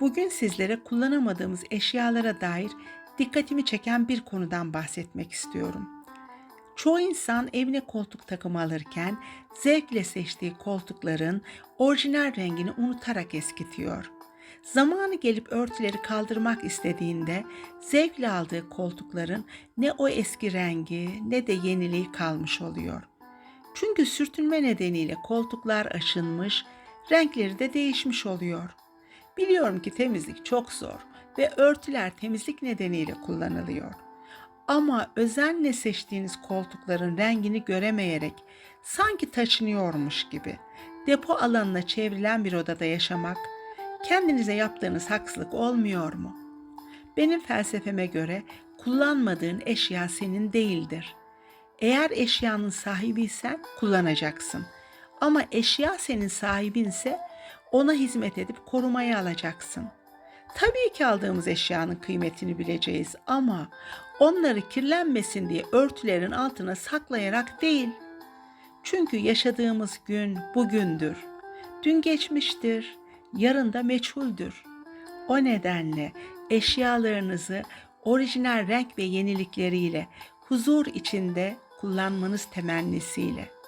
Bugün sizlere kullanamadığımız eşyalara dair dikkatimi çeken bir konudan bahsetmek istiyorum. Çoğu insan evine koltuk takımı alırken zevkle seçtiği koltukların orijinal rengini unutarak eskitiyor. Zamanı gelip örtüleri kaldırmak istediğinde zevkle aldığı koltukların ne o eski rengi ne de yeniliği kalmış oluyor. Çünkü sürtünme nedeniyle koltuklar aşınmış, renkleri de değişmiş oluyor. Biliyorum ki temizlik çok zor ve örtüler temizlik nedeniyle kullanılıyor. Ama özenle seçtiğiniz koltukların rengini göremeyerek sanki taşınıyormuş gibi depo alanına çevrilen bir odada yaşamak kendinize yaptığınız haksızlık olmuyor mu? Benim felsefeme göre kullanmadığın eşya senin değildir. Eğer eşyanın sahibiysen kullanacaksın. Ama eşya senin sahibinse ona hizmet edip korumaya alacaksın. Tabii ki aldığımız eşyanın kıymetini bileceğiz ama onları kirlenmesin diye örtülerin altına saklayarak değil. Çünkü yaşadığımız gün bugündür. Dün geçmiştir, yarın da meçhuldür. O nedenle eşyalarınızı orijinal renk ve yenilikleriyle huzur içinde kullanmanız temennisiyle.